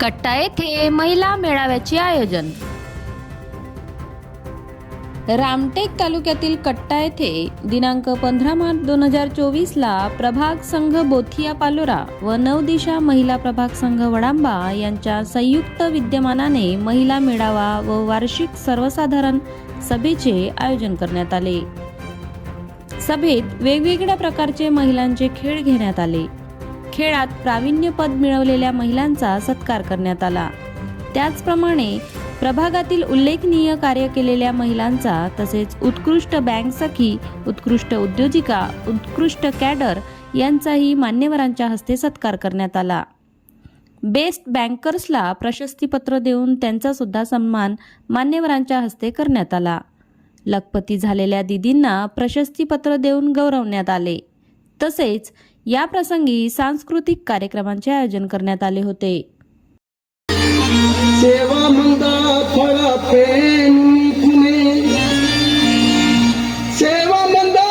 कट्टा येथे महिला मेळाव्याचे आयोजन. रामटेक तालुक्यातील कट्टा येथे दिनांक पंधरा मार्च दोन हजार चोवीसला प्रभाग संघ बोथिया पालोरा व नवदिशा महिला प्रभाग संघ वडांबा यांच्या संयुक्त विद्यमानाने महिला मेळावा व वार्षिक सर्वसाधारण सभेचे आयोजन करण्यात आले. सभेत वेगवेगळ्या प्रकारचे महिलांचे खेळ घेण्यात आले. खेळात प्राविण्यपद मिळवलेल्या महिलांचा सत्कार करण्यात आला. त्याचप्रमाणे प्रभागातील उल्लेखनीय कार्य केलेल्या महिलांचा तसेच उत्कृष्ट बँक सखी उत्कृष्ट उद्योजिका उत्कृष्ट कॅडर यांचाही मान्यवरांच्या हस्ते सत्कार करण्यात आला. बेस्ट बँकर्सला प्रशस्तीपत्र देऊन त्यांचा सुद्धा सन्मान मान्यवरांच्या हस्ते करण्यात आला. लखपती झालेल्या दिदींना प्रशस्तीपत्र देऊन गौरवण्यात आले. तसेच या प्रसंगी सांस्कृतिक कार्यक्रमांचे आयोजन करण्यात आले होते. सेवा मंदा फळ पेनी कुणे सेवा मंदा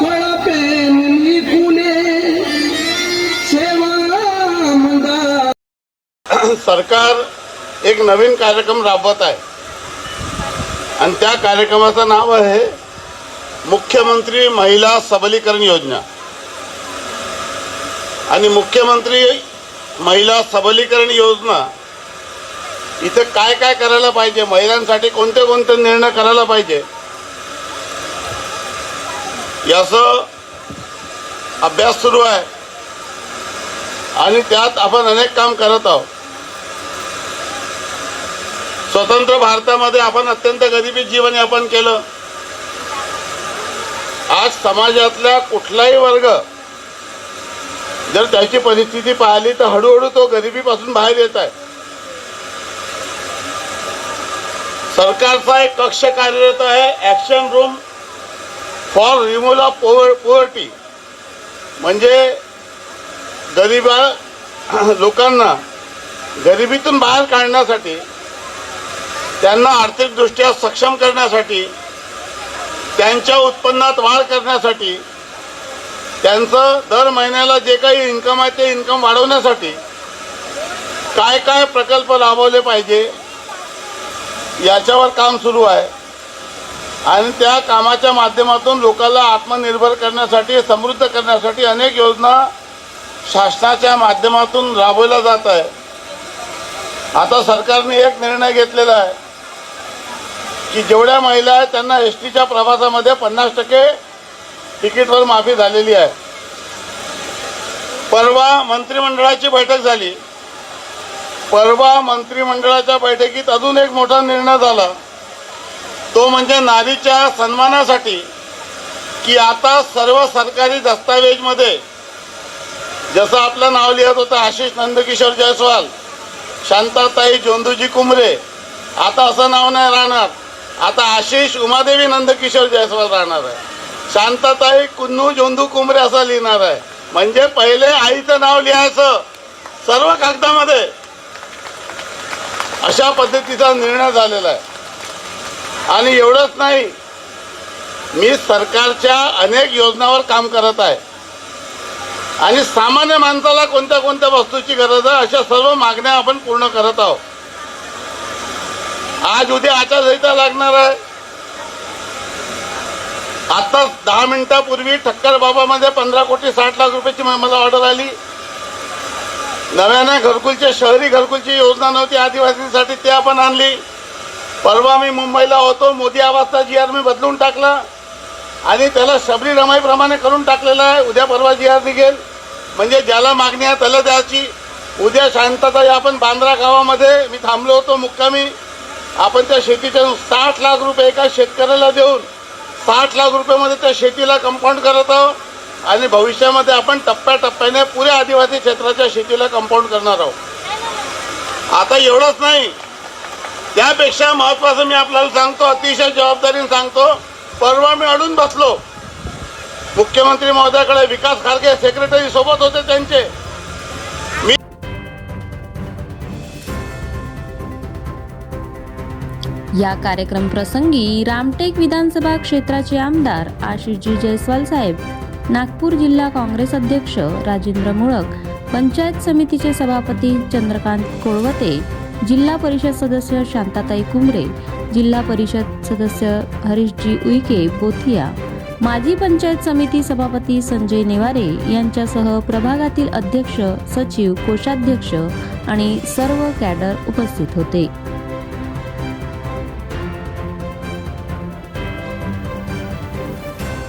फळ पेनी कुणे सेवा मंदा सरकार एक नवीन कार्यक्रम राबवत आहे. आणि त्या कार्यक्रमाचं नाव आहे मुख्यमंत्री महिला सबलीकरण योजना. आणि मुख्यमंत्री महिला सबलीकरण योजना इथे काय काय करायला पाहिजे? महिलांसाठी कोणते कोणते निर्णय करायला पाहिजे? याचं अभ्यास सुरू आहे. आणि त्यात आपण अनेक काम करत आहोत. स्वतंत्र भारतामध्ये आपण अत्यंत गरिबी जीवन यापन केलं. आज समाजातला कुठलाही वर्ग जर त्याची परिस्थिती पाहिली तर हळूहळू तो गरिबीपासून बाहेर येत आहे. सरकारचा एक कक्ष कार्यरत आहे action room for removal of power poverty म्हणजे गरिबा लोकांना गरिबीतून बाहेर काढण्यासाठी त्यांना आर्थिकदृष्ट्या सक्षम करण्यासाठी त्यांच्या उत्पन्नात वाढ करण्यासाठी त्यांचं दर महिन्याला जे काही इन्कम आहे ते इन्कम वाढवण्यासाठी काय काय प्रकल्प राबवले पाहिजे याच्यावर काम सुरू आहे. आणि त्या कामाच्या माध्यमातून लोकांना आत्मनिर्भर करण्यासाठी समृद्ध करण्यासाठी अनेक योजना शासनाच्या माध्यमातून राबवल्या जात आहे आता सरकारने एक निर्णय घेतलेला आहे की जेवढ्या महिला आहेत त्यांना एस टीच्या प्रवासामध्ये पन्नास टक्के तिकीटवर माफी झालेली आहे. परवा मंत्रिमंडळाची बैठक झाली. परवा मंत्रिमंडळाच्या बैठकीत अजून एक मोठा निर्णय झाला. तो म्हणजे नारीच्या सन्मानासाठी की आता सर्व सरकारी दस्तावेजमध्ये जसं आपलं नाव लिहित होतं आशिष नंदकिशोर जयस्वाल शांताताई जोंदूजी कुंबरे आता असं नाव नाही राहणार. आता आशिष उमादेवी नंदकिशोर जयस्वाल राहणार आहे. शांतताई कुन्नू जोंदू कुंबरे असं लिहिणार आहे. म्हणजे पहिले आईचं नाव लिहायचं सर्व कागदामध्ये. अशा पद्धतीचा निर्णय झालेला आहे. आणि एवढंच नाही मी सरकारच्या अनेक योजनावर काम करत आहे. आणि सामान्य माणसाला कोणत्या कोणत्या वस्तूची गरज आहे अशा सर्व मागण्या आपण पूर्ण करत आहोत. आज उद्या आचारसंहिता लागणार आहे. आता दहा मिनिटापूर्वी ठक्कर बाबामध्ये पंधरा कोटी साठ लाख रुपयाची मला ऑर्डर आली. नव्याने घरकुलची शहरी घरकुलची योजना नव्हती आदिवासींसाठी ते आपण आणली. परवा मी मुंबईला होतो मोदी आवाजचा जी आर मी बदलून टाकला. आणि त्याला शबरी रमाईप्रमाणे करून टाकलेला आहे. उद्या परवा जी आर निघेल. म्हणजे ज्याला मागणी आहे त्याला द्यायची. उद्या शांतता आपण बांद्रा गावामध्ये मी थांबलो होतो मुक्कामी. आपण त्या शेतीच्या साठ लाख रुपये एका शेतकऱ्याला देऊन साठ लाख रुपयामध्ये त्या शेतीला कंपाऊंड करत आहोत. आणि भविष्यामध्ये आपण टप्प्याटप्प्याने पुऱ्या आदिवासी क्षेत्राच्या शेतीला कंपाऊंड करणार आहोत. आता एवढंच नाही. त्यापेक्षा महत्वाचं मी आपल्याला सांगतो अतिशय जबाबदारीने सांगतो परवा मी अडून बसलो. मुख्यमंत्री महोदयाकडे विकास खारगे सेक्रेटरी सोबत होते त्यांचे. या कार्यक्रम प्रसंगी रामटेक विधानसभा क्षेत्राचे आमदार आशिषजी जयस्वाल साहेब नागपूर जिल्हा काँग्रेस अध्यक्ष राजेंद्र मुळक पंचायत समितीचे सभापती चंद्रकांत कोळवते जिल्हा परिषद सदस्य शांताताई कुंबरे जिल्हा परिषद सदस्य हरीशजी उईके बोथिया माजी पंचायत समिती सभापती संजय नेवारे यांच्यासह प्रभागातील अध्यक्ष सचिव कोषाध्यक्ष आणि सर्व कॅडर उपस्थित होते.